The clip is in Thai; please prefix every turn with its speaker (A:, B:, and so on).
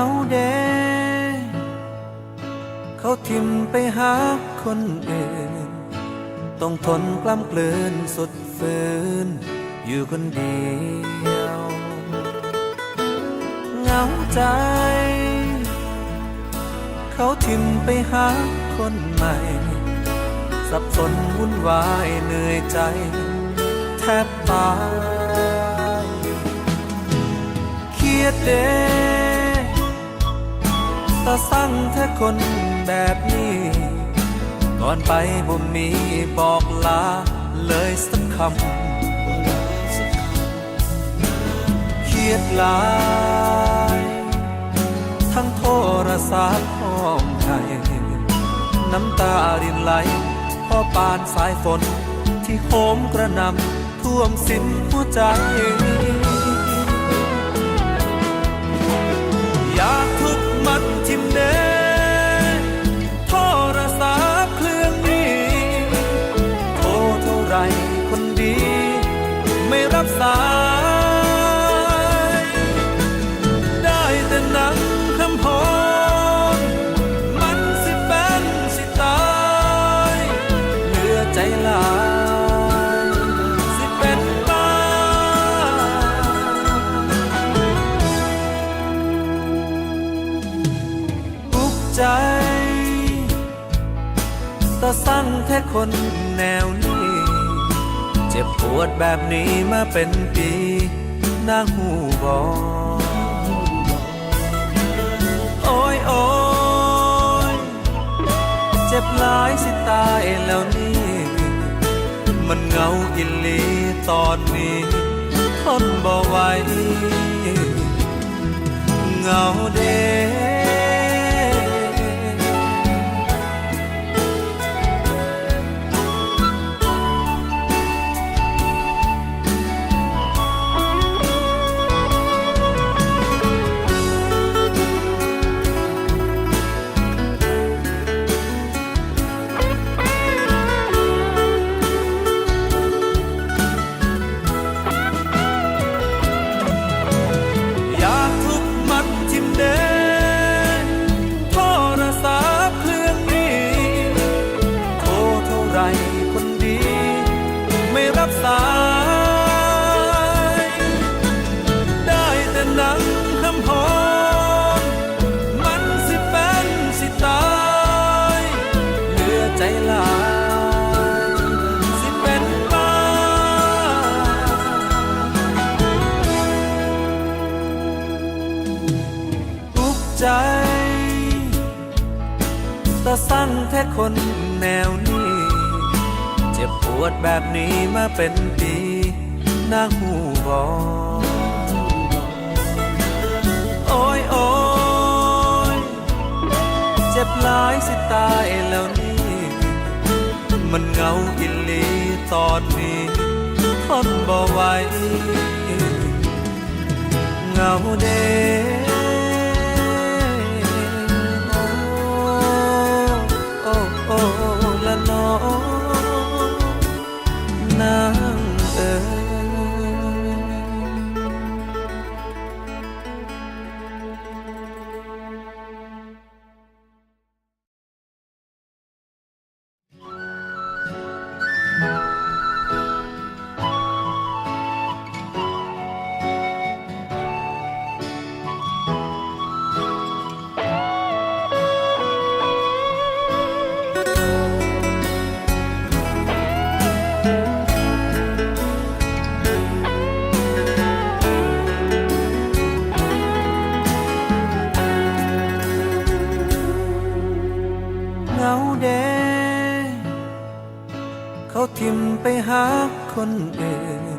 A: าเด เขาทิมไปหาคนอื่น ต้องทนกล้ำกลืนสุดฟืน อยู่คนเดียวเหงาใจ เขาทิมไปหาคนใหม่ สับสนวุ่นวายเหนื่อยใจ แทบตายเครียดเด ตาสั่งแท้คนแบบนี้ ก่อนไปบ่มีบอกลาเลยสักคำเครียดหลาย ทั้งโทรศัพท์ห้องไทยน้ำตารินไหลพอปานสายฝนที่โหมกระนำท่วมสิ้นหัวใจ สิเป็นบ้าทุกใจตาสั่งแท้คนแนวนี้ เจ็บปวดแบบนี้มาเป็นปีนางหูบอโอ้ยโอ้ยเจ็บหลายสิตายแล้วนี่ มันเงากิลีตอนนี้ทนบ่ไหวเงาเด้ ตาสั่งแท้คนแนวนี้ เจ็บปวดแบบนี้มาเป็นปีนางหูบอโอ้ยโอ้ยเจ็บหลายสิตายแล้วนี่ มันเงากิลีตอนนี้ทนบ่ไหวเงาเด้ เหงาเดเขาทิมไปหาคนอื่